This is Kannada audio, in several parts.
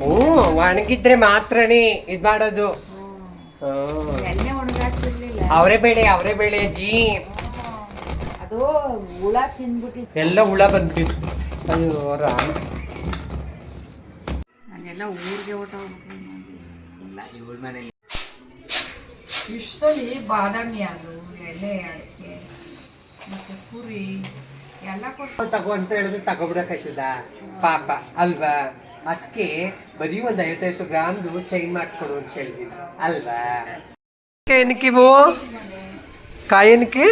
ಹ್ಞೂ ಒಣಗಿದ್ರೆ ಮಾತ್ರನೇ ಇದ್ ಮಾಡೋದು. ಅವರೇ ಬೇಳೆ ಅವರೇ ಬೇಳೆ ಅಜ್ಜಿ ಅದು ಹುಳ ತಿಂದ್ಬಿಟ್ಟಿತ್ತು. ಎಲ್ಲ ಹುಳ ಬಂದ್ಬಿಟ್ಟು ಅಯ್ಯೋ ರಾಮ. ನಾನೆಲ್ಲ ಊರಿಗೆ ಹೊಟ್ಟೋಗ್ಬಿಟ್ಟು ಇಷ್ಟಲ್ಲಿ ಬಾದಾಮಿ ಅದು ಎಲೆ ಅಡಿಕೆ ಮತ್ತೆ ಪುರಿ ತಗೋ ಅಂತ ಹೇಳಿದ್ರೆ ತಗೊಬಿಡಕ್ಕಾಯ್ತದ ಪಾಪ ಅಲ್ವಾ? ಅದಕ್ಕೆ ಬರೀ ಒಂದು ಐವತ್ತೈದು ಗ್ರಾಮ್ದು ಚೈನ್ ಮಾಡಿಸ್ಕೊಡು ಅಂತ ಹೇಳಿದ್ವಿ ಅಲ್ವಾ? ಏನಕ್ಕೆ ಇವು? ಕಾಯನಕ್ಕೆ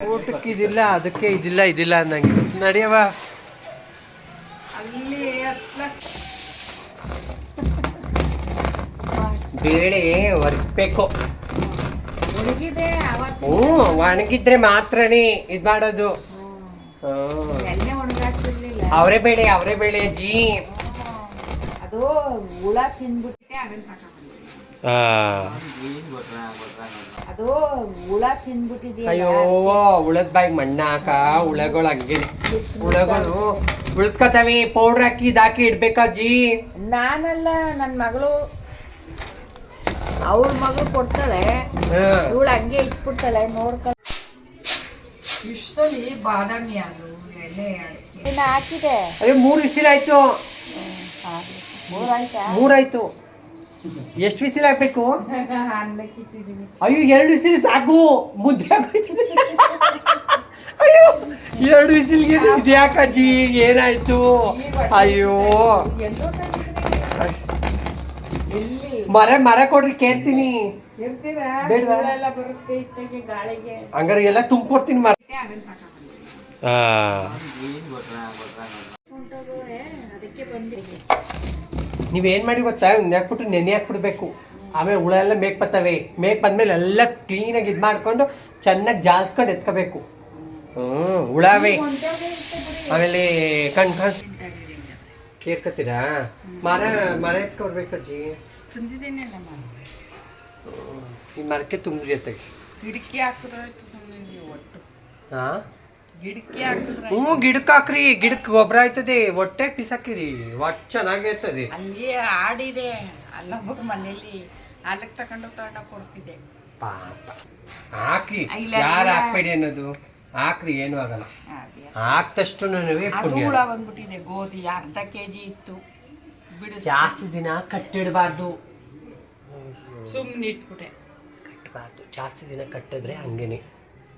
ಊಟಕ್ಕೆ ಇದಿಲ್ಲ ಅದಕ್ಕೆ ಇದಿಲ್ಲ ಇದಿಲ್ಲ ಅನ್ನಂಗೆ ನಡಿಯವ ಅಲ್ಲಿ ಬೇಳೆ ಒರ್ಬೇಕು ಒಣಗಿದೆ ಹ್ಞೂ ಒಣಗಿದ್ರೆ ಮಾತ್ರನೇ ಇದು ಮಾಡೋದು. ಅವರೆ ಬೇಳೆ ಅವರೇ ಬೇಳೆ ಅಜ್ಜಿ ಅದು ಹುಳ ತಿಂದ್ಬಿಟ್ಟೆ. ಅದು ಹುಳ ತಿಂದ್ಬಿಟ್ಟಿದೆಯಲ್ಲ ಅಯ್ಯೋ ಹುಳದ ಬಾಯಿಗೆ ಮಣ್ಣ ಹಾಕ ಹುಳಗಳು ಹಂಗೆ. ಹುಳಗಳು ಉಳಿಸ್ಕೊತಾವೆ ಪೌಡ್ರ್ ಹಾಕಿ ಇದಾಕಿ ಜೀ? ನಾನಲ್ಲ ನನ್ನ ಮಗಳು ಅವ್ರ ಮಗಳು ಕೊಡ್ತಾಳೆ. ಇವಳು ಹಂಗೆ ಇಟ್ಬಿಡ್ತಾಳೆ ನೋಡ್ಕ ಇಷ್ಟಲ್ಲಿ ಬಾದಾಮಿ ಅದು ಎಲೆ ಅಡಿಕೆ. ಇನ್ನು ಹಾಕಿದೆ. ಅಯ್ಯೋ ಮೂರು ವಿಸಿಲಾಯ್ತು ಮೂರಾಯ್ತಾ ಮೂರಾಯ್ತು ಎಷ್ಟು ವಿಸಿಲ್ ಹಾಕ್ಬೇಕು? ಅನ್ನಕ್ಕಿಟ್ಟಿದ್ದೀನಿ ಅಯ್ಯೋ ಎರಡು ವಿಸಿಲ್ ಸಾಕು. ಮುದ್ದೆ ಹಾಕೋಯ್ತೀನಿ. ಅಯ್ಯೋ ಎರಡು ವಿಸಿಲ್ಗೆ ಇದ್ಯಾಕಜ್ಜಿ ಏನಾಯ್ತು? ಅಯ್ಯೋ. ಮರ ಮರ ಕೊಡ್ರಿ ಕೇಳ್ತೀನಿ. ಇರ್ತೀರಾ? ಬೇಡ್ವಾ? ಎಲ್ಲ ಬರುತ್ತೆ ಇತ್ತಗೆ ಗಾಳಿಗೆ. ಹಂಗಾರೆ ಎಲ್ಲ ತುಂಬಿಕೊಡ್ತೀನಿ ಮರ. ನೀವೇನು ಮಾಡಿ ಗೊತ್ತಾ? ನೆಕ್ಬಿಟ್ಟು ನೆನೆ ಹಾಕ್ಬಿಡ್ಬೇಕು. ಆಮೇಲೆ ಹುಳ ಎಲ್ಲ ಮೇಕ್ ಬರ್ತವೆ. ಮೇಕ್ ಬಂದ್ಮೇಲೆ ಎಲ್ಲ ಕ್ಲೀನಾಗಿ ಇದು ಮಾಡ್ಕೊಂಡು ಚೆನ್ನಾಗಿ ಜಾಲ್ಸ್ಕೊಂಡು ಎತ್ಕೋಬೇಕು. ಹ್ಞೂ ಹುಳವೇ. ಆಮೇಲೆ ಕಣ್ ಕಣ್. ಕೇರ್ಕತ್ತೀರಾ ಮರ ಮರ ಎತ್ಕೊಡ್ಬೇಕಜ್ಜಿ ತಂದಿದ್ದೇನೆಲ್ಲ ಮರ ಈ ಮರಕ್ಕೆ ತುಂಬ್ರಿ ಜೊತೆಗೆ. ಗಿಡಕ್ಕೆ ಹಾಕಿದ್ರೆ ಒಟ್ಟು. ಹಾಂ ಗಿಡಕ್ಕೆ ಹಾಕಿದ್ರೆ ಹ್ಞೂ ಗಿಡಕ್ಕೆ ಹಾಕ್ರಿ. ಗಿಡಕ್ಕೆ ಗೊಬ್ಬರ ಆಯ್ತದೆ. ಹೊಟ್ಟೆ ಪಿಸಾಕಿರಿ. ಒಟ್ಟು ಚೆನ್ನಾಗಿರ್ತದೆ ಅಲ್ಲಿ ಆಡಿದೆ. ಅಲ್ಲೊಬ್ಬರು ಮನೇಲಿ ಅಲ್ಲಿಗೆ ತಗೊಂಡು ತಗೊಂಡ ಕೊಡ್ತಿದ್ದೆ. ಪಾಪ. ಹಾಕಿ. ಯಾರು. ಹಾಕ್ಬೇಡಿ ಅನ್ನೋದು? ಹಾಕ್ರಿ ಏನು ಆಗಲ್ಲ. ಆಗ್ತಷ್ಟು ಹಾಕ್ದಷ್ಟು ಅದು ಪುಣ್ಯ. ಹುಳ ಬಂದ್ಬಿಟ್ಟಿದೆ ಗೋಧಿ ಅರ್ಧ ಕೆ ಜಿ ಇತ್ತು. ಬಿಡಿಸ್ ಜಾಸ್ತಿ ದಿನ ಕಟ್ಟಿಡಬಾರ್ದು. ಸುಮ್ಮನೆ ಇಟ್ಬಿಟ್ಟೆ. ಕಟ್ಟಬಾರ್ದು. ಜಾಸ್ತಿ ದಿನ ಕಟ್ಟಿದ್ರೆ ಹಂಗೇನೆ.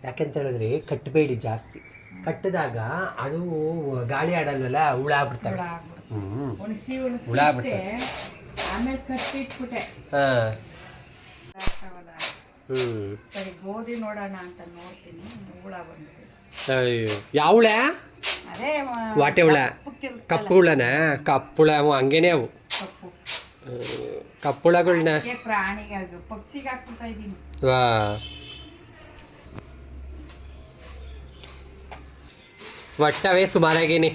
ಯಾಕೆಂತ ಹೇಳಿದ್ರೆ ಕಟ್ಟಬೇಡಿ ಜಾಸ್ತಿ. ಕಟ್ಟಿದಾಗ ಅದು ಗಾಳಿ ಆಡಲ್ವಲ್ಲ ಹುಳ ಆಗ್ಬಿಡ್ತವೆ ಹ್ಮ್. ಹ್ಞೂ ಒಣಗಿಸಿ ಹುಳ ಒಣಗಿಸಿ ಆಮೇಲೆ ಕಟ್ಟಿ ಇಟ್ಬಿಟ್ಟೆ ಹಾಂ. ಸರಿ ಗೋಧಿ ನೋಡೋಣ ಅಂತ ನೋಡ್ತೀನಿ. ಹುಳ ಬಂದಿದೆ. ಅಯ್ಯೋ ಯಾವ ಹುಳ? ಅದೇ ವಾಟೆ ಹುಳ. ಕಪ್ಪು ಹುಳನ? ಕಪ್ಪು ಹುಳ ಅವು ಹಂಗೇನೆ ಅವು. ಕಪ್ಪು. ಹುಳಗಳನ್ನ ಕಪ್ಪು ಹುಳಗಳ್ನ. ಏ ಪ್ರಾಣಿಗೆ ಪಕ್ಷಿಗೆ ಹಾಕ್ಬಿಡ್ತಾ ಇದ್ದೀನಿ. ವಾ. ಒಟ್ಟವೇ ಸುಮಾರಾಗೇನೆ.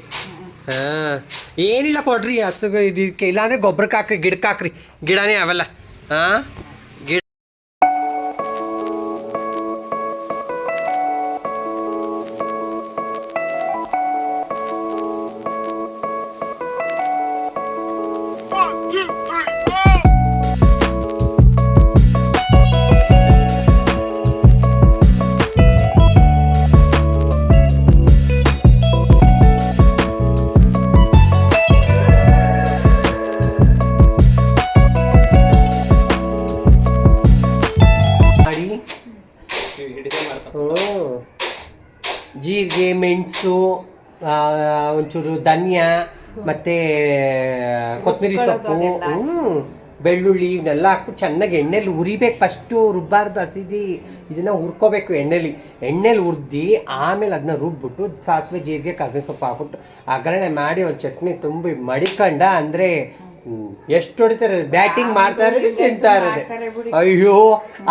ಹಾಂ. ಏನಿಲ್ಲ ಕೊಡ್ರಿ ಹಸು ಇದಕ್ಕೆ ಇಲ್ಲಾಂದ್ರೆ ಗೊಬ್ಬರಕ್ಕೆ ಹಾಕ್ರಿ ಗಿಡಕ್ಕೆ ಹಾಕ್ರಿ. ಗಿಡನೇ ಅವೆಲ್ಲ. ಹಾಂ? ಒಂಚೂರು ಧನ್ಯ ಮತ್ತೆ ಕೊತ್ತಂಬರಿ ಸೊಪ್ಪು ಹ್ಞೂ ಬೆಳ್ಳುಳ್ಳಿ ಇವನ್ನೆಲ್ಲ ಹಾಕ್ಬಿಟ್ಟು ಚೆನ್ನಾಗಿ ಎಣ್ಣೆಲಿ ಉರಿಬೇಕು ಫಸ್ಟು ರುಬ್ಬಾರ್ದು ಹಸಿದಿ ಇದನ್ನು ಹುರ್ಕೋಬೇಕು ಎಣ್ಣೆಲಿ. ಎಣ್ಣೆಲಿ ಹುರ್ದಿ ಆಮೇಲೆ ಅದನ್ನ ರುಬ್ಬಿಟ್ಟು ಸಾಸಿವೆ ಜೀರಿಗೆ ಕರ್ಬೇವು ಸೊಪ್ಪು ಹಾಕ್ಬಿಟ್ಟು ಒಗ್ಗರಣೆ ಮಾಡಿ ಒಂದು ಚಟ್ನಿ ತುಂಬಿ ಮಡಿಕಂಡ ಅಂದರೆ ಎಷ್ಟು ಹೊಡಿತಾರೆ ಬ್ಯಾಟಿಂಗ್ ಮಾಡ್ತಾ ಇರೋದು ತಿಂತಾ ಇರೋದು. ಅಯ್ಯೋ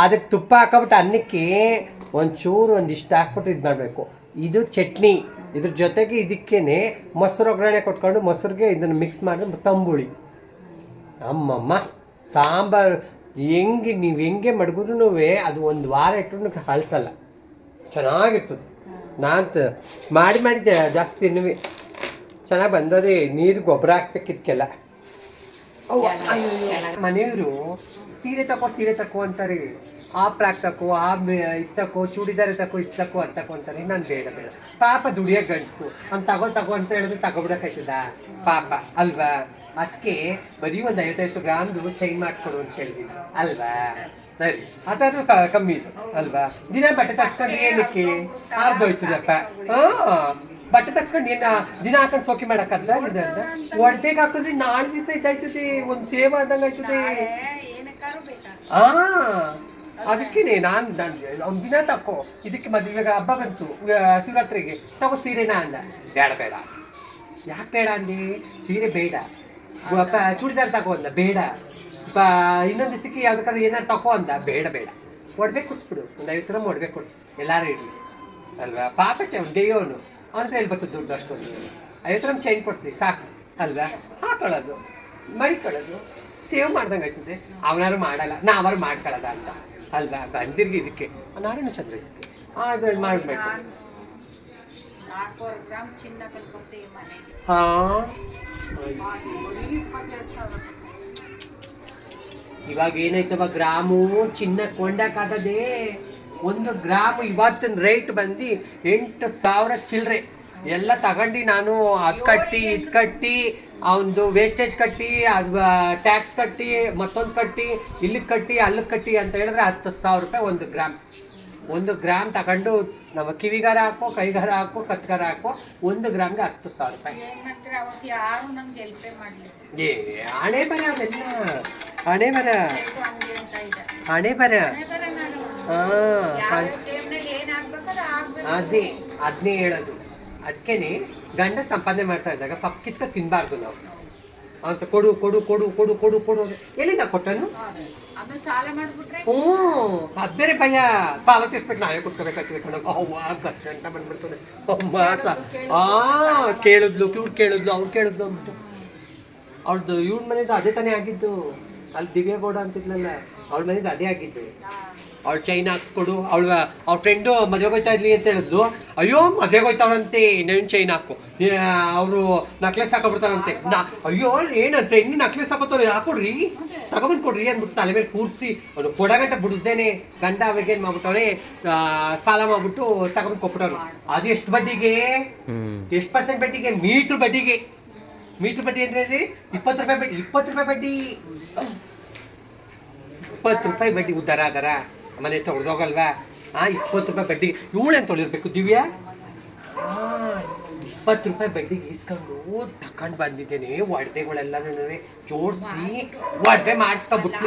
ಅದಕ್ಕೆ ತುಪ್ಪ ಹಾಕೊಬಿಟ್ಟು ಅನ್ನಕ್ಕೆ ಒಂಚೂರು ಒಂದಿಷ್ಟು ಹಾಕ್ಬಿಟ್ಟು ಇದು ಮಾಡಬೇಕು ಇದು ಚಟ್ನಿ. ಇದ್ರ ಜೊತೆಗೆ ಇದಕ್ಕೇನೆ ಮೊಸರು ಒಗ್ಗರಣೆ ಕೊಟ್ಕೊಂಡು ಮೊಸರಿಗೆ ಇದನ್ನು ಮಿಕ್ಸ್ ಮಾಡಿ ತಂಬುಳಿ. ಅಮ್ಮಮ್ಮ, ಸಾಂಬಾರು ಹೆಂಗೆ ನೀವು ಹೆಂಗೆ ಮಡಗಿದ್ರು ಅದು ಒಂದು ವಾರ ಇಟ್ಟರು ಹಳಸಲ್ಲ ಚೆನ್ನಾಗಿರ್ತದೆ. ನಾನು ಮಾಡಿ ಮಾಡಿ ಜಾ- ಜಾಸ್ತಿ ತಿನ್ನುವೆ. ಚೆನ್ನಾಗಿ ಬಂದದೆ, ನೀರು ಗೊಬ್ಬರ ಹಾಕ್ಬೇಕಿದ್ಕೆಲ್ಲ ಮನೆಯವರು ಸೀರೆ ತಕೋ ಸೀರೆ ತಕೋ ಅಂತಾರೆ. ಆ ಪ್ರಾಕ್ ತಕೋ, ಆ ಇದು ತಕೋ, ಚೂಡಿದಾರ ತಕೋ, ಇದು ತಕೋ, ಅದು ತಕೋ ಅಂತಾರೆ. ನಾನು ಬೇಡ ಬೇಡ. ಪಾಪ ದುಡಿಯೋ ಗಂಡಸು. ಅವ್ನು ತಗೋ ತಗೋ ಅಂತ ಹೇಳಿದ್ರೆ ತಗೊಬಿಡಕ್ಕಾಯ್ತದ ಪಾಪ, ಅಲ್ವಾ? ಅದಕ್ಕೆ ಬರೀ ಒಂದು ಐವತ್ತೈದು ಗ್ರಾಮ್ದು ಚೈನ್ ಮಾಡಿಸ್ಕೊಡು ಅಂತ ಹೇಳಿದ್ವಿ ಅಲ್ವಾ? ಸರಿ. ಅದಾದ್ರೂ ಕಮ್ಮಿ ಇದು. ಅಲ್ವಾ? ದಿನ ಬಟ್ಟೆ ತರ್ಸ್ಕೊಂಡ್ರೆ ಏನಕ್ಕೆ? ಆರ್ದೋಯ್ತದಪ್ಪ. ಹಾ. ಬಟ್ಟೆ ತಗ್ಸ್ಕೊಂಡು ಏನ ದಿನ ಹಾಕೊಂಡು ಸೋಕಿ ಮಾಡಕ್ಕದ್ದ ಒಡ್ಬೇಕು ಹಾಕಿದ್ರೆ ನಾಳೆ ದಿವಸ ಇದಾಯ್ತದೆ ಒಂದ್ ಸೇವ್ ಆದಂಗ ಆಯ್ತದೆ ಆ ಅದಕ್ಕೇನೆ ನಾನು ಒಂದ್ ದಿನ ತಕೋ. ಇದಕ್ಕೆ ಮದುವೆ ಇವಾಗ ಹಬ್ಬ ಬಂತು. ಶಿವರಾತ್ರಿಗೆ. ತಗೋ ಸೀರೆನ ಅಂದ. ಬೇಡ ಬೇಡ? ಯಾಕೆ ಬೇಡ ಅಂದಿ? ಸೀರೆ ಬೇಡ. ಚೂಡಿದಾರ ಪ- ಚೂಡಿದಾರ್ ತಗೋ ಅಂದ. ಬೇಡ. ಬ ಇನ್ನೊಂದು ದಿವಸಕ್ಕೆ ಯಾವ್ದಕ್ಕಾದ್ರೂ ಏನಾರು ತಗೋ ಅಂದ. ಬೇಡ ಬೇಡ. ಒಡ್ಬೇಕು ಕೊಡಿಸ್ಬಿಡು. ಒಂದು ಐದು ಥರ ಒಡ್ಬೇಕು ಎಲ್ಲರೂ ಎಲ್ಲಾರು ಇರಲಿ. ಅಲ್ವಾ? ಪಾಪ ಚ ದೇವನು ಅಂತ ಹೇಳಿ ಬರ್ತದೆ ದುಡ್ಡು ಅಷ್ಟೊಂದು. ಐವತ್ತು ನಮ್ಮ ಚೈನ್ ಕೊಡಿಸಿ ಸಾಕು. ಅಲ್ವಾ? ಹಾಕೊಳ್ಳೋದು. ಮಡಿಕೊಳ್ಳೋದು. ಸೇವ್ ಮಾಡ್ದಂಗೆ ಆಯ್ತದೆ. ಅವನಾರು ಮಾಡಲ್ಲ. ನಾವಾರು ಮಾಡ್ಕೊಳ್ಳೋದ ಅಂತ. ಅಲ್ವಾ? ಬಂದಿರ್ಗಿ ಇದಕ್ಕೆ. ನಾರಾಯಣ ಚಂದ್ರಸ್ಗೆ ಅದ್ರಲ್ಲಿ ಮಾಡಬೇಕು. ಹಾಂ? ಇವಾಗ ಏನಾಯ್ತವ? ಗ್ರಾಮು ಚಿನ್ನ ಕೊಂಡಕ್ಕಾಗದೆ ಒಂದು ಗ್ರಾಮ್ ಇವತ್ತಿನ ರೇಟ್ ಬಂದು ಎಂಟು ಸಾವಿರ ಚಿಲ್ಲರೆ ಎಲ್ಲ ತಗೊಂಡು ನಾನು ಅದು ಕಟ್ಟಿ ಇದು ಕಟ್ಟಿ ಅವನದು ವೇಸ್ಟೇಜ್ ಕಟ್ಟಿ ಅದು ಟ್ಯಾಕ್ಸ್ ಕಟ್ಟಿ ಮತ್ತೊಂದು ಕಟ್ಟಿ ಇಲ್ಲಿಗೆ ಕಟ್ಟಿ ಅಲ್ಲಿಗೆ ಕಟ್ಟಿ ಅಂತ ಹೇಳಿದ್ರೆ ಹತ್ತು ಸಾವಿರ ರೂಪಾಯಿ ಒಂದು ಗ್ರಾಮ್. ಒಂದು ಗ್ರಾಮ್ ತಗೊಂಡು ನಮ್ಮ ಕಿವಿಗಾರ ಹಾಕೋ ಕೈಗಾರ ಹಾಕೋ ಕತ್ಗಾರ ಹಾಕೋ ಒಂದು ಗ್ರಾಮ್ಗೆ ಹತ್ತು ಸಾವಿರ ರೂಪಾಯಿ. ಏ ಹಣೆ ಬರ ಅದೆಲ್ಲ. ಹಣೆ ಬರ. ಹಣೆ ಬರ ಅದು ಅದನ್ನೇ ಹೇಳೋದು. ಅದಕ್ಕೇನೆ ಗಂಡ ಸಂಪಾದನೆ ಮಾಡ್ತಾ ಇದ್ದಾಗ ಪಪ್ ಕಿತ್ಕ ತಿನ್ಬಾರ್ದು ನಾವು. ಅಂತ ಕೊಡು ಕೊಡು ಕೊಡು ಕೊಡು ಕೊಡು ಕೊಡು. ಎಲ್ಲಿಂದ ಕೊಟ್ಟನು ಹ್ಞೂ ಅದ್ ಬೇರೆ ಭಯ. ಸಾಲ ತೀರ್ಸ್ಬೇಕು ನಾವೇ ಕುತ್ಕೋಬೇಕಾಗ್ತದೆ ಕಣ. ಅವ್ವ ಗಟ್ಟ ಅಂತ ಬಂದ್ಬಿಡ್ತದೆ. ಅಮ್ಮ ಸಾ ಆ ಕೇಳಿದ್ಲು ಇವ್ರು ಕೇಳಿದ್ಲು ಅವ್ರು ಕೇಳಿದ್ಲು ಅಂದ್ಬಿಟ್ಟು. ಅವ್ರದ್ದು ಇವ್ರ ಮನೇದು ಅದೇ ತಾನೇ ಆಗಿದ್ದು. ಅಲ್ಲಿ ದಿವ್ಯಗೌಡ ಅಂತಿದ್ಲಲ್ಲ ಅವ್ಳ ಮನೇದು ಅದೇ ಆಗಿದ್ದು. ಅವಳು ಚೈನ್ ಹಾಕ್ಸ್ಕೊಡು ಅವಳ ಅವ್ಳ ಫ್ರೆಂಡು ಮದುವೆಗೆ ಹೋಗ್ತಾ ಇರ್ಲಿ ಅಂತ ಹೇಳಿದ್ಲು. ಅಯ್ಯೋ ಮದುವೆಗೆ ಹೋಯ್ತಾವಂತೆ ಇನ್ನೇನು ಚೈನ್ ಹಾಕು? ಅವರು ನಕ್ಲೆಸ್ ಹಾಕೊಬಿಡ್ತಾರಂತೆ. ನಾ ಅಯ್ಯೋ ಏನಂತೆ ಫ್ರೆಂಡ್ ನಕ್ಲೆಸ್ ಹಾಕೋತಾರೆ? ಹಾಕೊಡ್ರಿ ತಗೊಬಂದು ಕೊಡ್ರಿ ಅಂದ್ಬಿಟ್ಟು ತಲೆ ಮೇಲೆ ಕೂರಿಸಿ ಅವನು ಕೊಡಗಂಟ ಬಿಡಿಸ್ದೇನೆ ಗಂಡ ಅವ್ರಿಗೆ ಏನು ಮಾಡ್ಬಿಟ್ಟವ್ರೆ ಸಾಲ ಮಾಡ್ಬಿಟ್ಟು ತಗೊಂಡು ಕೊಟ್ಬಿಟ್ಟವ್ರು. ಅದು ಎಷ್ಟು ಬಡ್ಡಿಗೆ? ಎಷ್ಟು ಪರ್ಸೆಂಟ್ ಬಡ್ಡಿಗೆ? ಮೀಟ್ರ್ ಬಡ್ಡಿಗೆ. ಮೀಟ್ರ್ ಬಡ್ಡಿ ಅಂದ್ರೆ? ಇಪ್ಪತ್ತು ರೂಪಾಯಿ ಬಡ್ಡಿ ಇಪ್ಪತ್ತು ರೂಪಾಯಿ ಬಡ್ಡಿ. ಇಪ್ಪತ್ತು ರೂಪಾಯಿ ಬಡ್ಡಿ ಉದ್ದಾರ ಅದರ ಮನೆ ತೊಳೆದೋಗಲ್ವಾ ಆ ಇಪ್ಪತ್ತು ರೂಪಾಯಿ ಬಡ್ಡಿ ಇವಳೇನು ತೊಳಿರ್ಬೇಕು ದಿವ್ಯಾ? ಇಪ್ಪತ್ತು ರೂಪಾಯಿ ಬಡ್ಡಿಗೆ ಈಸ್ಕೊಂಡು ತಕೊಂಡು ಬಂದಿದ್ದೇನೆ ಒಡವೆಗಳೆಲ್ಲ ಜೋಡಿಸಿ ಒಡವೆ ಮಾಡಿಸ್ಕೊಬಿಟ್ಟು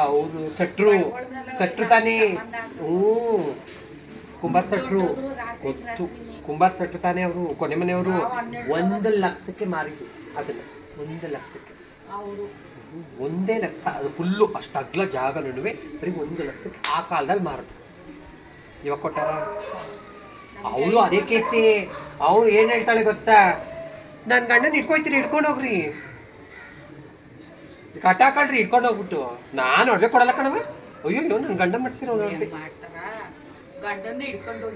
ಅವರು ಸಟ್ರು ಸಟ್ರು ತಾನೇ. ಹ್ಞೂ ಕುಂಬಾರ್ ಸಟ್ರು ಗೊತ್ತು ಕುಂಬಾರ್ ಸಟ್ರು ತಾನೇ ಅವರು ಕೊನೆ ಮನೆಯವರು ಒಂದು ಲಕ್ಷಕ್ಕೆ ಮಾರಿದ್ರು ಅದನ್ನ ಒಂದು ಲಕ್ಷಕ್ಕೆ. ಅವರು ಒಂದೇ ಲಕ್ಷ ಅದು ಫುಲ್ಲು ಅಷ್ಟು ಅಗ್ಲ ಜಾಗ ನಡುವೆ ಬರೀ ಒಂದು ಲಕ್ಷಕ್ಕೆ ಆ ಕಾಲದಲ್ಲಿ ಮಾರುತ್ತೆ ಇವಾಗ ಕೊಟ್ಟಾರ? ಅವಳು ಅದೇ ಕೇಸಿ ಅವಳು ಏನು ಹೇಳ್ತಾಳೆ ಗೊತ್ತಾ? ನನ್ನ ಗಂಡನ ಇಟ್ಕೊಯ್ತೀರಿ ಹಿಡ್ಕೊಂಡು ಹೋಗ್ರಿ. ಕಟ್ಟಾಕಳ್ರಿ ಹಿಡ್ಕೊಂಡು ಹೋಗ್ಬಿಟ್ಟು. ನಾನು ಒಡವೆ ಕೊಡಲ್ಲ ಕಣವ ಅಯ್ಯೋ ಅಯ್ಯೋ ನನ್ನ ಗಂಡ ಮಾಡ್ಸಿರೋ ಗಂಡನ್ನ ಹಿಡ್ಕೊಂಡು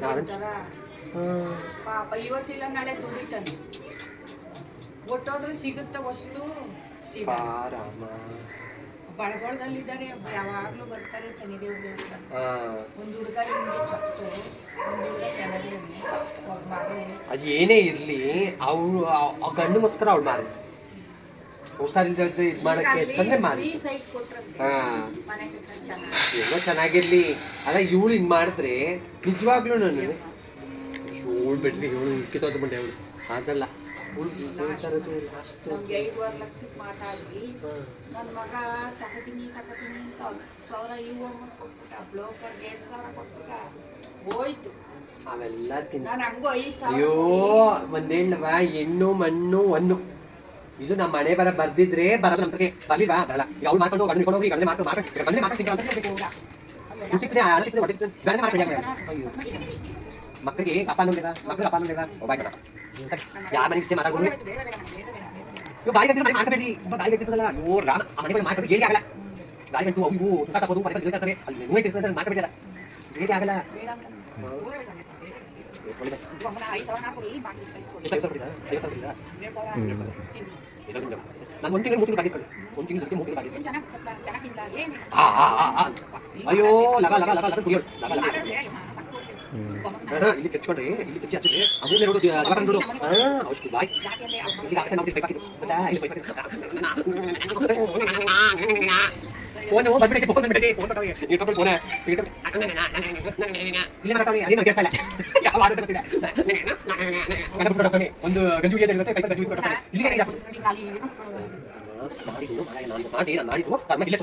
ಪಾಪ ಇವತ್ತಿಲ್ಲ ನಾಳೆ ದುಡಿತಾನೆ. ಒಟ್ಟೋದ್ರೆ ಸಿಗುತ್ತ ವಸ್ತು. ಬಳಗೊಳದಲ್ಲಿದ್ದಾರೆ ಯಾವಾಗ್ಲೂ ಬರ್ತಾರೆ ಒಂದು ಹುಡುಗ ಹಿಂಗೆ ಚತ್ತು ಒಂದು ಹುಡುಗ ಮಗಳು ಅದು ಏನೇ ಇರಲಿ ಅವ್ರು ಆ ಗಂಡಗೋಸ್ಕರ ಅವ್ಳು ಮಾರಿ. ಹುಷಾರಿಲ್ದ ಇದು ಮಾಡಕ್ಕೆ ಎತ್ಕೊಂಡ್ರೆ ಮಾರಿ. ಏನೋ ಚೆನ್ನಾಗಿರ್ಲಿ. ಅಲ್ಲ ಇವಳು ಹಿಂಗೆ ಮಾಡಿದ್ರೆ ನಿಜವಾಗ್ಲೂ ನಾನು ಇವಳು ಬಿಡ್ಲಿ ಇವಳು ಕಿತ್ತೋದು ಬಂಡೆ ಅವಳು. ಅದಲ್ಲ. ಇವಳು ಲಾಸ್ಟ್ ನಮ್ಗೆ ಐದುವರೆ ಲಕ್ಷಕ್ಕೆ ಮಾತಾಡಿ ನನ್ನ ಮಗ ತಗೋತೀನಿ ತಗೋತೀನಿ ಅಂತ ಹತ್ತು ಸಾವಿರ ಇವು ಅಮೌಂಟ್ ಕೊಟ್ಬಿಟ್ಟ ಬ್ಲೋಕರ್ಗೆ ಎರಡು ಸಾವಿರ ಕೊಟ್ಬಿಟ್ಟ. ಹೋಯ್ತು. ಅವೆಲ್ಲದಕ್ಕಿಂತ ನಾನು ಹಂಗು ಐದು ಸಾವಿರ ಅಯ್ಯೋ ಹೆಣ್ಣು ಮಣ್ಣು ಒಂದು ಇದು ನಮ್ಮ ಮನೆ ಬರ ಬರ್ದಿದ್ರೆ ಬರೋದ್ರೆ ನಮ್ಗೆ ಬರ್ಲಿಲ್ವಾ ಅದಲ್ಲ ಮಾಡ್ಕೊಂಡು ಗಂಡ ಹಿಡ್ಕೊಂಡು ಹೋಗಿ ಗಂಡ ಮಾಡ್ಕೊಂಡು ಮಾಡ್ಕೊಂಡು ಗಂಡ ಮಾಡ್ಕೊಂಡು ಅಂತ ಹೇಳ್ಬೇಕು ಇವಾಗ. ಇವ್ಳು ಆ ಆಳು ಸಿಕ್ಕಿದ್ರೆ ಹೊಟ್ಟೆ ಸಿಕ್ಕಿದ್ರೆ ಗಂಡ ಮಾಡ್ಕೊಂಡು ಅಯ್ಯೋ. ಮಕ್ಕಳಿಗೆ ಅಪ್ಪ ನೋಡಿದ ಮಕ್ಕಳು ಅಪ್ಪ ನೋಡಿದ ಬಾಯ್ ಕಣ ಯಾರ ಮನೆಗೆ ಮಾತಾಡೋದು ಬೇಡ ಬೇಡ ಬೇಡ ಬೇಡ ಬೇಡ ಇವಾಗ ಗಾಳಿ ಗಂಟೆ ಮನೆ ಮಾತಾಡಬೇಡಿ ಇವಾಗ ಗಾಳಿ ಗಂಟೆ ಅಯ್ಯೋ ರಾಮ ಆ ಮನೆಗಳು ಮಾತಾಡೋದು ಹೇಗೆ ಆಗಲ್ಲ. ಗಾಳಿ ಗಂಟು ಅವು ಇವು ಸುತ್ತ ತಪ್ಪದು ಮನೆ ಇರ್ತಾರೆ ಅಲ್ಲಿ ನೀವೇ ಹೇಗೆ ಆಗಲ್ಲ. ಬೇಡ ನಾನು ಒಂದು ತಿಂಗಳು ಮೂರು ತಿಂಗಳು ಬಾಗಿಸ್ಕೊಳ್ಳಿ ಒಂದು ತಿಂಗಳು ಜೊತೆ ಮೂರು ಬಾಗಿಸ್ಕೊಳ್ಳಿ ಅಯ್ಯೋ ಲಗ ಲಗ ಲಗ ಲಗ ಲಗ ಲಗ. ಇಲ್ಲಿ ಕೆಚ್ಕೊಂಡ್ರೆ ಇಲ್ಲಿ ಕೆಚ್ಚಿ ಹಚ್ಚಿದ್ರೆ ಅದೇ ನೋಡು ಲಗ ನೋಡು ಹಾ ಅಷ್ಟು ಬಾಯ್ ಇಲ್ಲಿ ಆಸೆ ಬೈಕ್ ಬೇಕಾಗಿತ್ತು ಗೊತ್ತಾ ಇಲ್ಲಿ ಬೇಕಾಗಿತ್ತು ಫೋನ್ ಬಂದ್ಬಿಟ್ಟೆ ಫೋನ್ ಫೋನ್ ತಗೊಳ್ಳಿ ಫೋನ್ ಇಲ್ಲಿ ಮಾತಾಡಿ ಅದೇನು ಕೆಲಸ ಇಲ್ಲ ಯಾವ ಆಡೋದು ಗೊತ್ತಿಲ್ಲ ಕನ್ನಡ ಕೊಡ್ಕೊಂಡು ಒಂದು ಗಂಜು ಇದೆ ಇರುತ್ತೆ ಕೈ ಗಂಜು ಕೊಡ್ತಾರೆ ಇಲ್ಲಿಗೆ ಇದೆ ಮಾಡಿದ್ದು ಮಾರಾಯ ನಾನು ಮಾಡಿ ನಾನು ಮಾಡಿದ್ದು ಕರ್ಮ ಇಲ್ಲೇ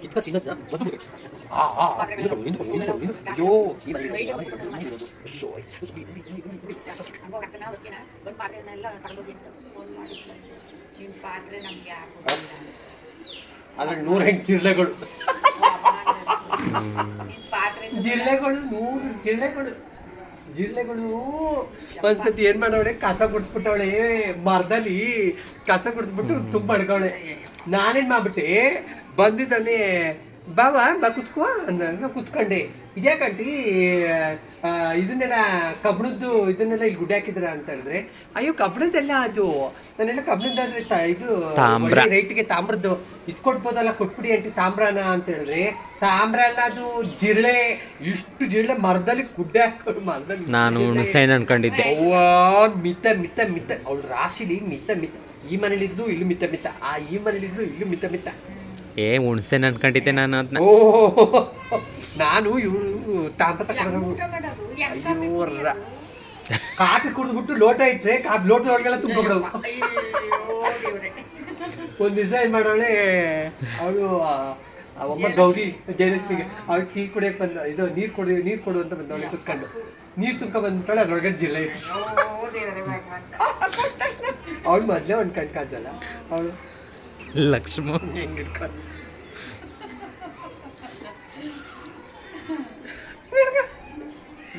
ಕಿತ್ಕ ತಿನ್ನೋದನ್ನ ಮದ್ದು ಬಿಡು ಆ ಆ ಕೊಡು. ಅಯ್ಯೋ ಈ ಮನೆ ಇರೋದು? ಅಯ್ಯೋ, ಒಂದು ಪಾತ್ರೆನೆಲ್ಲ ತಗೊಂಡೋಗಿ ನಿಮ್ಮ ಪಾತ್ರೆ ನಮ್ಗೆ ಯಾಕೆ ಅದ್ರಲ್ಲಿ ನೂರ ಎಂಟು ಜಿರ್ಲೆಗಳು ನಿನ್ ಪಾತ್ರೆ ಜಿರ್ಲೆಗಳು ನೂರು ಜಿರ್ಲೆಗಳು ಜಿರ್ಲೆಗಳು ಒಂದ್ಸತಿ ಏನ್ ಮಾಡವಳೆ ಕಸ ಗುಡ್ಸ್ಬಿಟ್ಟವಳೆ ಮರದಲ್ಲಿ ಕಸ ಗುಡ್ಸ್ಬಿಟ್ಟು ತುಂಬ ಅಡ್ಕವಳೆ ನಾನೇನ್ ಮಾಡ್ಬಿಟ್ಟೆ ಬಂದಿದ್ದಾನೆ ಬಾಬಾ ಬಾ ಕುತ್ಕೋ ಅಂದ ಕುತ್ಕೊಂಡೆ. ಇದ್ಯಾಕಂಟಿ ಇದನ್ನೆಲ್ಲ ಕಬ್ಬಣದ್ದು ಇದನ್ನೆಲ್ಲ ಇಲ್ಲಿ ಗುಡ್ಡೆ ಹಾಕಿದ್ರ ಅಂತ ಹೇಳಿದ್ರೆ ಅಯ್ಯೋ ಕಬ್ಬಣದ್ದೆಲ್ಲ ಅದು ನಾನೆಲ್ಲ ಕಬ್ಬಣದ್ದಾದ್ರೆ ಇದು ರೈಟ್ಗೆ ತಾಮ್ರದ್ದು ಇದ್ ಕೊಟ್ಬೋದಲ್ಲ ಕೊಟ್ಬಿಡಿ ಅಂಟಿ ತಾಮ್ರನ ಅಂತ ಹೇಳಿದ್ರೆ ತಾಮ್ರ ಅಲ್ಲ ಅದು ಜಿರಳೆ ಇಷ್ಟು ಜಿರಳೆ ಮರದಲ್ಲಿ ಗುಡ್ಡೆ ಹಾಕೊಂಡು ಮರದಲ್ಲಿ ನಾನು. ಹುಣಸೆಹಣ್ಣು ಅನ್ಕೊಂಡಿದ್ದೆ. ಅವ್ವಾ ಮಿತ ಮಿತ ಮಿತ ಅವಳು ರಾಶಿಲಿ ಮಿತ ಮಿತ. ಈ ಮನೇಲಿದ್ದು ಇಲ್ಲಿ ಮಿತ ಮಿತ. ಆ ಈ ಮನೇಲಿದ್ದು ಇಲ್ಲೂ ಮಿತ ಮಿತ. ಏ ಹುಣಸೆಹಣ್ಣು ಅನ್ಕೊಂಡಿದ್ದೆ ನಾನು ಅದನ್ನ ಓ ನಾನು ಇವರು ತಾಂತ ಕಾಫಿ ಕುಡಿದ್ಬಿಟ್ಟು ಲೋಟ ಇಟ್ರೆ ಕಾಫಿ ಲೋಟದೊಳಗೆಲ್ಲ ತುಂಬಿಬಿಡವು ಅಯ್ಯೋ ದೇವ್ರೆ ಒಂದ್ ದಿವಸ ಏನು ಮಾಡೋಳೆ ಅವಳು ಒಬ್ಬ ಗೌರಿ ಜಯಲಕ್ಷ್ಮಿಗೆ. ಅವ್ಳು ಟೀ ಕುಡಿಯಕ್ ಬಂದ ಇದು ನೀರು ಕೊಡಿ ನೀರು ಕೊಡು ಅಂತ ಬಂದವಳೆ ಕುತ್ಕೊಂಡು. ನೀರು ತುಂಬ್ಕೊ ಬಂದ್ಬಿಟ್ಟಾಳೆ ಅದ್ರೊಳಗೆ ಜಿಲ್ಲೆ ಅವಳು ಮೊದ್ಲೇ ಒಂದ್ ಕಣ್ ಕಾಜಲ್ಲ ಅವಳು ಲಕ್ಷ್ಮ ಹೆಂಗ್ ಇಟ್ಕೊಂಡು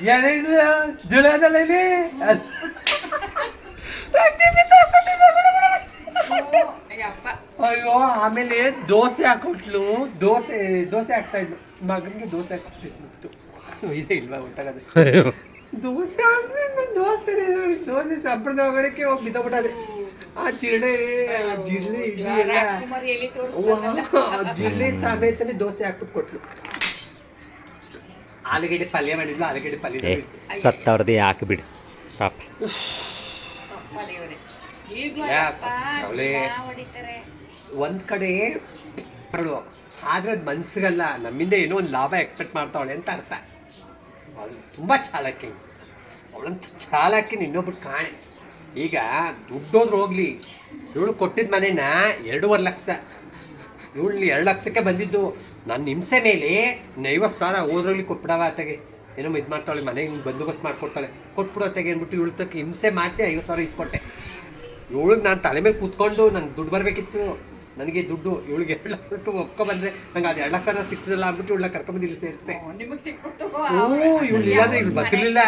ಏನಿದು ಅಯ್ಯಪ್ಪ ಅಯ್ಯೋ ಆಮೇಲೆ ದೋಸೆ ಹಾಕೊಟ್ಲು. ದೋಸೆ ದೋಸೆ ಹಾಕ್ತಾ ಇದ್ಲು. ಮಗನಿಗೆ ದೋಸೆ ಹಾಕ್ತಿತ್ತು ಇದೆ ಇಲ್ವಾ ಊಟಗದೆ? ದೋಸೆ ನಾನ್ ದೋಸೆ ದೋಸೆ ಸಂಪ್ರದಾಯ ಹೋಗಿ ಬಿದ್ದೋಗ್ಬಿಟ್ಟದೆ. ಆ ಜಿರಳೆ ಆ ಜಿರಳೆ ಆ ಜಿರಳೆ ಸಮೇತನೇ ದೋಸೆ ಹಾಕ್ಬಿಟ್ಟು ಕೊಟ್ಲು. ಆಲೂಗಡ್ಡೆ ಪಲ್ಯ ಮಾಡಿದ್ಲು ಆಲೂಗಡ್ಡೆ ಪಲ್ಯ ಸತ್ತವ್ರದ್ದು ಯಾಕೆ ಬಿಡು ಪಾಪ ಒಂದ್ ಕಡೆ ಆದ್ರೆ ಅದು ಮನ್ಸಿಗಲ್ಲ ನಮ್ಮಿಂದ ಏನೋ ಒಂದು ಲಾಭ ಎಕ್ಸ್ಪೆಕ್ಟ್ ಮಾಡ್ತಾವಳೆ ಅಂತ ಅರ್ಥ. ಅವಳು ತುಂಬ ಚಾಲಕಿ ಅವಳಂತ ಚಾಲಕಿನ ಇನ್ನೊಬ್ರು ಕಾಣೆ. ಈಗ ದುಡ್ಡೋದ್ರು ಹೋಗ್ಲಿ. ಇವಳು ಕೊಟ್ಟಿದ್ದ ಮನೇನ ಎರಡೂವರೆ ಲಕ್ಷ. ಇವಳು ಎರಡು ಲಕ್ಷಕ್ಕೆ ಬಂದಿದ್ದು. ನನ್ನ ಹಿಂಸೆ ಮೇಲೆ ಐವತ್ತು ಸಾವಿರ ಹೋದ್ರಲ್ಲಿ ಕೊಟ್ಬಿಡವ ಆತಗೆ. ಏನೋ ಇದು ಮಾಡ್ತಾಳೆ ಮನೆಗೆ ಬಂದೋಬಸ್ತ್ ಮಾಡ್ಕೊಡ್ತಾಳೆ. ಕೊಟ್ಬಿಡೋ ತೆಗೆ ಅಂದ್ಬಿಟ್ಟು ಇವಳು ತಕ್ಕ ಹಿಂಸೆ ಮಾಡಿಸಿ ಐವತ್ತು ಸಾವಿರ ಇಸ್ಕೊಟ್ಟೆ. ಇವಳಿಗೆ ನಾನು ತಲೆ ಮೇಲೆ ಕೂತ್ಕೊಂಡು ನಂಗೆ ದುಡ್ಡು ಬರಬೇಕಿತ್ತು. ನನಗೆ ದುಡ್ಡು. ಇವಳಿಗೆ ಎರಡು ಲಕ್ಷಕ್ಕೆ ಒಕ್ಕ ಬಂದ್ರೆ ನಂಗೆ ಅದು ಎರಡು ಲಕ್ಷನ ಸಿಕ್ತಿರಲ್ಲ ಅಂದ್ಬಿಟ್ಟು ಇವಳ ಕರ್ಕೊಂಬಂದು ಇಲ್ಲಿ ಸೇರಿಸ್ತೆ ಇವಳು ಇಲ್ಲಾಂದ್ರೆ ಇವಳು ಬರ್ತಿರ್ಲಿಲ್ಲ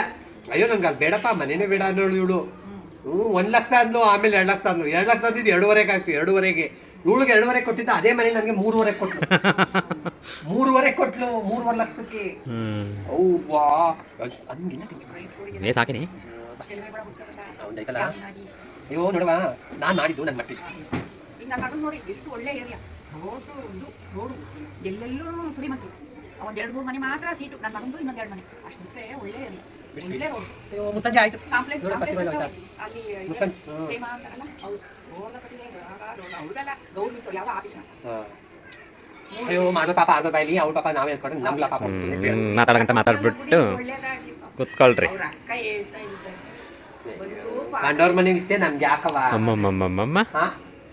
ಅಯ್ಯೋ ನಂಗೆ ಅದು ಬೇಡಪ್ಪ ಮನೇನೇ ಬೇಡ ಅನ್ನೋಳು ಇವಳು. ಒಂದು ಲಕ್ಷ ಅಂದ್ಲು ಆಮೇಲೆ ಎರಡು ಲಕ್ಷ ಅಂದ್ಲು. ಎರಡು ಲಕ್ಷ ಅಂದಿದ್ದು ಎರಡೂವರೆಗೆ ಆಗ್ತು ಎರಡೂವರೆಗೆ. ಇವಳಿಗೆ ಎರಡೂವರೆ ಕೊಟ್ಟಿದ್ದ ಅದೇ ಮನೆ ನನಗೆ ಮೂರುವರೆ ಕೊಟ್ಲು. ಮೂರುವರೆ ಕೊಟ್ಲು ಮೂರುವರೆ ಲಕ್ಷಕ್ಕೆ. ಹ್ಮ್. ಅವ್ವಾ. ಏ ಸಾಕಿನಿ. ಅಯ್ಯೋ ನೋಡುವ ನಾನು ಮಾಡಿದ್ದು ನನ್ನ ಮಟ್ಟಿಗೆ. ನನ್ನ ಮಗನ್ ನೋಡಿ ಎಷ್ಟು ಒಳ್ಳೆ ಏರಿಯಾ ರೋಡು ಒಂದು ರೋಡು. ಎಲ್ಲೆಲ್ಲೂ ಶ್ರೀಮಂತರು. ಒಂದ್ ಎರಡು ಮೂರು ಮನೆ ಮಾತ್ರ ಸೀಟು. ನನ್ನ ಮಗಂದು ಇನ್ನೊಂದ್ ಎರಡು ಮನೆ. ಅಷ್ಟೇ ಒಳ್ಳೆ ಏರಿಯಾ ಅಯ್ಯೋ ಆಯ್ತು. ಮಾಡೋ ಪಾಪ ಆಡೋ ಬಾಯ್ಲಿ ಅವ್ರ ಪಾಪ ನಾವೇ ಅನ್ಸ್ಕೊಂಡ್ರೆ ನಮ್ಲ ಪಾಪ ಮಾತಾಡಕಂತ ಮಾತಾಡ್ಬಿಟ್ಟು. ಕುತ್ಕೊಳ್ರಿ. ಕಂಡೋರ್ ಮನೆ ವಿಷಯ ನಮ್ಗೆ ಯಾಕವ ಅಮ್ಮಮ್ಮಮ್ಮಮ್ಮ.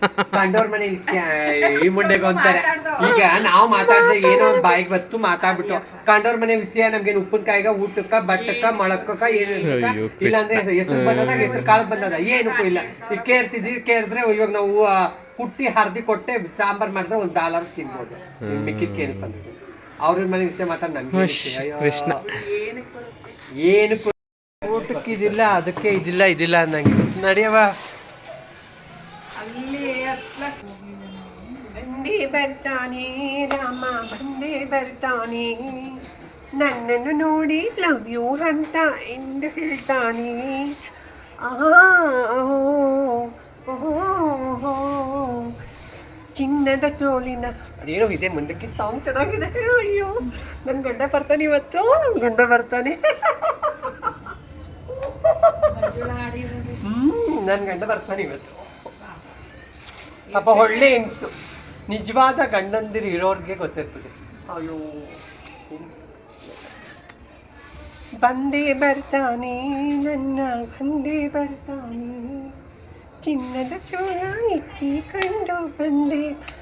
ಹಾ? ಕಂಡೋರ್ ಮನೆ ವಿಷಯ ಈ ಮುಂಡೆಗೆ ಅಂತಾರೆ ಈಗ ನಾವು ಮಾತಾಡ್ದೆ ಏನೋ ಒಂದ್ ಬಾಯಿಗೆ ಬತ್ತು ಮಾತಾಡ್ಬಿಟ್ಟು. ಕಂಡವ್ರ ಮನೆ ವಿಷಯ ನಮ್ಗೆ ಉಪ್ಪಿನಕಾಯಿಗ ಊಟಕ್ಕ ಬಟ್ಟಕ್ಕ ಮೊಳಕಕ್ಕ ಏನು ಇಲ್ಲಾಂದ್ರೆ ಹೆಸರು ಬಂದಾಗ ಹೆಸರು ಕಾಳು ಬಂದದ ಏನಕ್ಕೂ ಇಲ್ಲ. ಈಗ ಕೇರ್ತಿದ್ವಿ ಕೇರಿದ್ರೆ ಇವಾಗ ನಾವು ಕುಟ್ಟಿ ಹರ್ದಿ ಕೊಟ್ಟೆ ಸಾಂಬಾರ್ ಮಾಡಿದ್ರೆ ಒಂದ್ ಡಾಲರ್ ತಿನ್ಬೋದು. ಇನ್ ಮಿಕ್ಕಿದ್ ಕೇರ್ ಬಂದಿದ್ದು. ಅವ್ರ ಮನೆ ವಿಷಯ? ಮಾತಾಡ್ ನಮ್ಗೆ. ಕೃಷ್ಣ. ಏನಕ್ಕೆ ಏನು ಊಟಕ್ಕೆ ಇದಿಲ್ಲ ಅದಕ್ಕೆ ಇದಿಲ್ಲ ಇದಿಲ್ಲ ಅನ್ನಂಗೆ ನಡೆಯವ ಬಂದೇ ಬರ್ತಾನೆ ರಾಮ ಬಂದೇ ಬರ್ತಾನೆ. ನನ್ನನ್ನು ನೋಡಿ ಲವ್ ಯು ಅಂತ ಎಂದು ಹೇಳ್ತಾನೆ. ಚಿನ್ನದ ತೋಲಿನ. ಅದೇನೋ ಇದೆ ಮುಂದಕ್ಕೆ ಸಾಂಗ್ ಚೆನ್ನಾಗಿದೆ. ಅಯ್ಯೋ ನನ್ನ ಗಂಡ ಬರ್ತಾನೆ ಇವತ್ತು ಗಂಡ ಬರ್ತಾನೆ. ಹ್ಮ್ ನನ್ನ ಗಂಡ ಬರ್ತಾನೆ ಇವತ್ತು. ಪಾಪ ಒಳ್ಳೆ ಹೆಂಗ್ಸು ನಿಜವಾದ ಗಂಡಂದಿರು ಇರೋರ್ಗೆ ಗೊತ್ತಿರ್ತದೆ. ಅಯ್ಯೋ. ಬಂದೇ ಬರ್ತಾನೆ ನನ್ನ ಬಂದೇ ಬರ್ತಾನೆ. ಚಿನ್ನದ ಚೋಳ ಇಟ್ಟಿ ಕಂಡು ಬಂದೆ